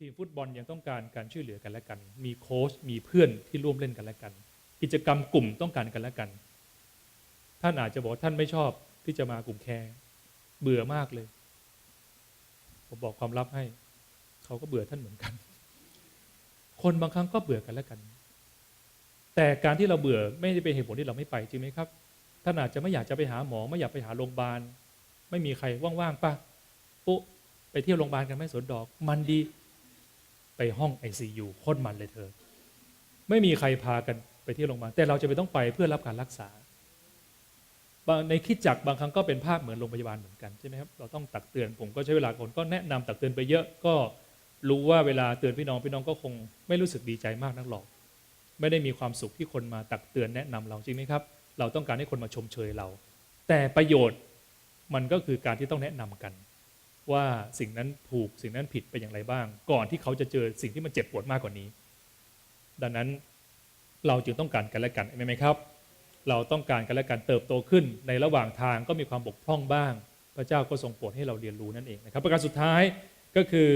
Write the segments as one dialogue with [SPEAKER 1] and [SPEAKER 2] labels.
[SPEAKER 1] ทีมฟุตบอลยังต้องการการช่วยเหลือกันและกัน มีโค้ชมีเพื่อนที่ร่วมเล่นกันและกัน กิจกรรมกลุ่มต้องการกันและกัน ท่านอาจจะบอกท่านไม่ชอบที่จะมากลุ่มแคร์เบื่อมากเลย ผมบอกความลับให้ เขาก็เบื่อท่านเหมือนกัน คนบางครั้งก็เบื่อกันและกัน แต่การที่เราเบื่อไม่ได้เป็นเหตุผลที่เราไม่ไปจริงไหมครับท่านอาจจะไม่อยากจะไปหาหมอ ไม่อยากไปหาโรงพยาบาล ไม่มีใครว่างๆป่ะปุ๊ไปเที่ยวโรงพยาบาลกันไหมสวนดอก มันดี ไปห้องไอซียูโคตรมันเลยเธอ ไม่มีใครพากันไปเที่ยวโรงพยาบาลแต่เราจะไปต้องไปเพื่อรับการรักษาบางในคิดจักรบางครั้งก็เป็นภาพเหมือนโรงพยาบาลเหมือนกันใช่ไหมครับเราต้องตักเตือนผมก็ใช้เวลาคนก็แนะนำตักเตือนไปเยอะก็รู้ว่าเวลาเตือนพี่น้องพี่น้องก็คงไม่รู้สึกดีใจมากนักหรอก ไม่ได้มีความสุขที่คนมาตักเตือนแนะนำเราจริงไหมครับ เราต้องการให้คนมาชมเชยเรา แต่ประโยชน์มันก็คือการที่ต้องแนะนำกัน ว่าสิ่งนั้นถูกสิ่งนั้นผิดไปอย่างไรบ้าง ก่อนที่เขาจะเจอสิ่งที่มันเจ็บปวดมากกว่านี้ ดังนั้นเราจึงต้องการกันและกันใช่ไหมครับ เราต้องการกันและกันเติบโตขึ้น ในระหว่างทางก็มีความบกพร่องบ้าง พระเจ้าก็ทรงโปรดให้เราเรียนรู้นั่นเองนะครับ ประการสุดท้ายก็คือ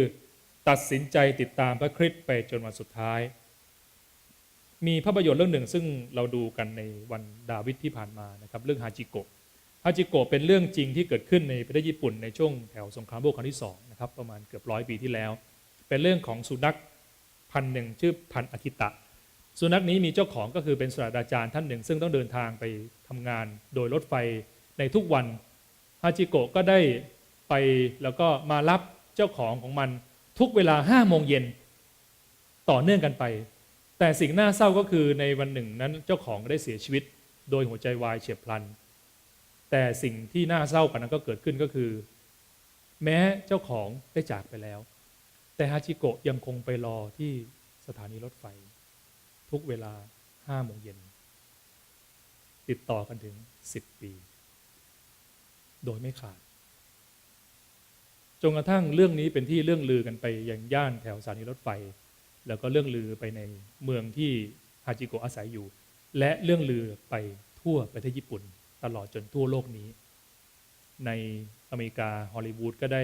[SPEAKER 1] ตัดสินใจติดตามพระคริสต์ไปจนวันสุดท้าย มีภาพยนตร์เรื่องหนึ่งซึ่งเราดูกันในวันดาวิดที่ผ่านมานะครับ เรื่องฮาจิโกะ ฮาจิโกะเป็นเรื่องจริงที่เกิดขึ้นในประเทศญี่ปุ่นในช่วงแถวสงครามโลกครั้งที่สองนะครับประมาณเกือบร้อยปีที่แล้ว เป็นเรื่องของสุนัขพันหนึ่งชื่อพันอากิตะ สุนัขนี้มีเจ้าของก็คือเป็นศาสตราจารย์ท่านหนึ่ง ซึ่งต้องเดินทางไปทำงานโดยรถไฟในทุกวันฮาจิโกะก็ได้ไปแล้วก็มารับเจ้าของของมันทุกเวลาห้าโมงเย็นต่อเนื่องกันไป แต่สิ่งน่าเศร้าก็คือในวันหนึ่งนั้นเจ้าของได้เสียชีวิตโดยหัวใจวายเฉียบพลัน แต่สิ่งที่น่าเศร้ากว่านั้นก็เกิดขึ้นก็คือ แม้เจ้าของได้จากไปแล้ว แต่ฮาจิโกะยังคงไปรอที่สถานีรถไฟ ทุกเวลาห้าโมงเย็น ติดต่อกันถึงสิบปี โดยไม่ขาดจนกระทั่งเรื่องนี้เป็นที่เรื่องลือกันไปยังย่านแถวสถานีรถไฟ แล้วก็เรื่องลือไปในเมืองที่ฮาจิโกะอาศัยอยู่ และเรื่องลือไปทั่วประเทศญี่ปุ่น ตลอดจนทั่วโลกนี้ ในอเมริกาฮอลลีวูดก็ได้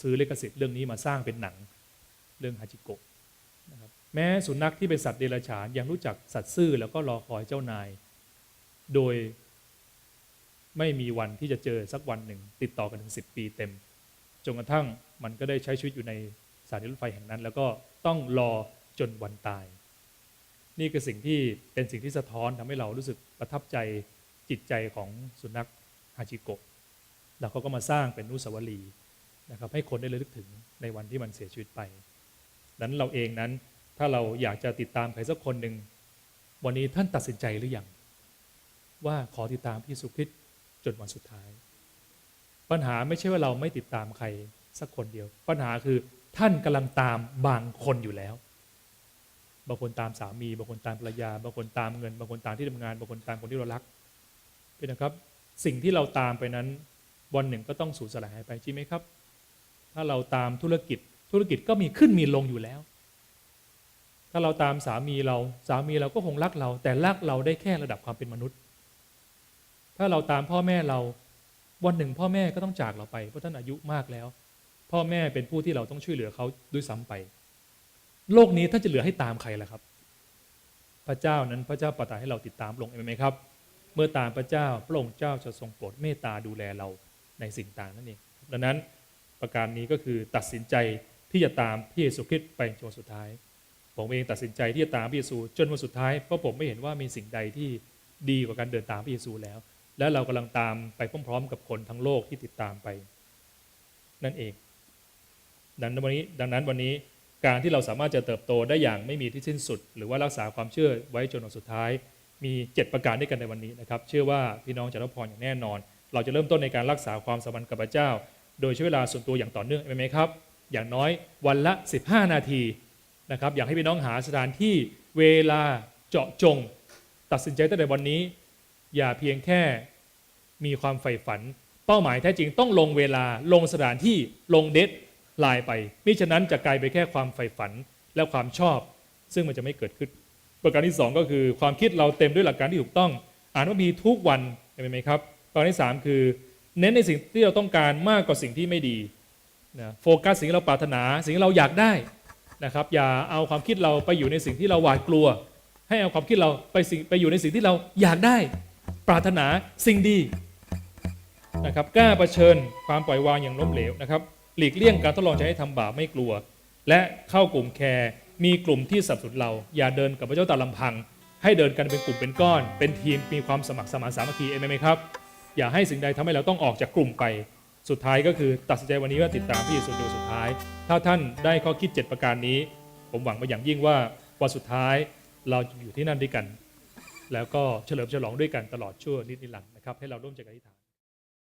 [SPEAKER 1] ซื้อลิขสิทธิ์เรื่องนี้มาสร้างเป็นหนังเรื่องฮาจิโกะนะครับแม้สุนัขที่เป็นสัตว์เดรัจฉานยังรู้จักสัตว์ซื่อแล้วก็รอคอยเจ้านาย โดยไม่มีวันที่จะเจอสักวันหนึ่ง ติดต่อกันถึงสิปีเต็มจนกระทั่งมันก็ได้ใช้ชีวิตอยู่ในสถานีรถไฟแห่งนั้น แล้วก็ต้องรอจนวันตาย นี่คือสิ่งที่เป็นสิ่งที่สะท้อนทำให้เรารู้สึกประทับใจ จิตใจของสุนัขฮาจิโกะแล้วเขาก็มาสร้างเป็นนุสาวรีย์นะครับ ให้คนได้ระลึกถึงในวันที่มันเสียชีวิตไปนั้นเราเองนั้นถ้าเราอยากจะติดตามใครสักคนหนึ่งวันนี้ท่านตัดสินใจหรือยังว่าขอติดตามพระเยซูคริตจนวันสุดท้าย ปัญหาไม่ใช่ว่าเราไม่ติดตามใครสักคนเดียว ปัญหาคือท่านกำลังตามบางคนอยู่แล้ว บางคนตามสามี บางคนตามภรรยา บางคนตามเงิน บางคนตามที่ทำงาน บางคนตามคนที่เรารัก เป็นนะครับสิ่งที่เราตามไปนั้นวันหนึ่งก็ต้องสูญสลายไปจริงไหมครับ ถ้าเราตามธุรกิจธุรกิจก็มีขึ้นมีลงอยู่แล้ว ถ้าเราตามสามีเราสามีเราก็คงรักเรา แต่รักเราได้แค่ระดับความเป็นมนุษย์ ถ้าเราตามพ่อแม่เราวันหนึ่งพ่อแม่ก็ต้องจากเราไปเพราะท่านอายุมากแล้ว พ่อแม่เป็นผู้ที่เราต้องช่วยเหลือเขาด้วยซ้ำไป โลกนี้ท่านจะเหลือให้ตามใครล่ะครับ พระเจ้านั้นพระเจ้าประทานให้เราติดตามพระองเองไหมครับ เมื่อตามพระเจ้าพระองค์เจ้าจะทรงโปรดเมตตาดูแลเราในสิ่งต่างนั่นเองดังนั้นประการนี้ก็คือตัดสินใจที่จะตามพระเยซูคริสต์ไปจนสุดท้าย ผมเองตัดสินใจที่จะตามพระเยซูจนวันสุดท้ายเพราะผมไม่เห็นว่ามีสิ่งใดที่ดีกว่าการเดินตามพระเยซูแล้ว และเรากำลังตามไปพร้อมๆ กับคนทั้งโลกที่ติดตามไป นั่นเอง ดังนั้นวันนี้ดังนั้นวันนี้การที่เราสามารถจะเติบโตได้อย่างไม่มีที่สิ้นสุด หรือว่ารักษาความเชื่อไว้จนวันสุดท้าย มี 7 ประการด้วยกันในวันนี้นะครับ เชื่อว่าพี่น้องจะรับพรอย่างแน่นอน เราจะเริ่มต้นในการรักษาความสัมพันธ์กับพระเจ้า โดยใช้เวลาส่วนตัวอย่างต่อเนื่องไหมครับ อย่างน้อยวันละ 15 นาทีนะครับ อยากให้พี่น้องหาสถานที่เวลาเจาะจง ตัดสินใจตั้งแต่วันนี้ อย่าเพียงแค่มีความใฝ่ฝัน เป้าหมายแท้จริงต้องลงเวลาลงสถานที่ลงเดทไลน์ไปมิฉะนั้นจะกลายไปแค่ความใฝ่ฝันและความชอบ ซึ่งมันจะไม่เกิดขึ้น ประการที่ 2 ก็คือความคิดเราเต็มด้วยหลักการที่ถูกต้อง อ่านว่ามีทุกวันเห็นไหมครับประการที่ 3 คือ เน้นในสิ่งที่เราต้องการมากกว่าสิ่งที่ไม่ดีนะโฟกัสสิ่งที่เราปรารถนาสิ่งที่เราอยากได้นะครับอย่าเอาความคิดเราไปอยู่ในสิ่งที่เราหวาดกลัว ให้เอาความคิดเราไปสิ่งไปอยู่ในสิ่งที่เราอยากได้ ปรารถนาสิ่งดีนะครับกล้าเผชิญความปล่อยวางอย่างล้มเหลวนะครับหลีกเลี่ยงการทดลองใช้ให้ทำบาปไม่กลัว และเข้ากลุ่มแคร์ มีกลุ่มที่สนับสนุนเรา อย่าเดินกับพระเจ้าตามลำพัง ให้เดินกันเป็นกลุ่มเป็นก้อน เป็นทีมมีความสมัครสมานสามัคคีเองไหมครับ อย่าให้สิ่งใดทำให้เราต้องออกจากกลุ่มไป สุดท้ายก็คือตัดสินใจวันนี้ว่าติดตามพี่สุดโดสุดท้าย ถ้าท่านได้ข้อคิด 7 ประการนี้ ผมหวังมาอย่างยิ่งว่าวันสุดท้ายเราจะอยู่ที่นั่นด้วยกัน แล้วก็เฉลิมฉลองด้วยกันตลอดชั่วนิดนิรันดร์นะครับ ให้เราร่วมใจกันอธิษฐาน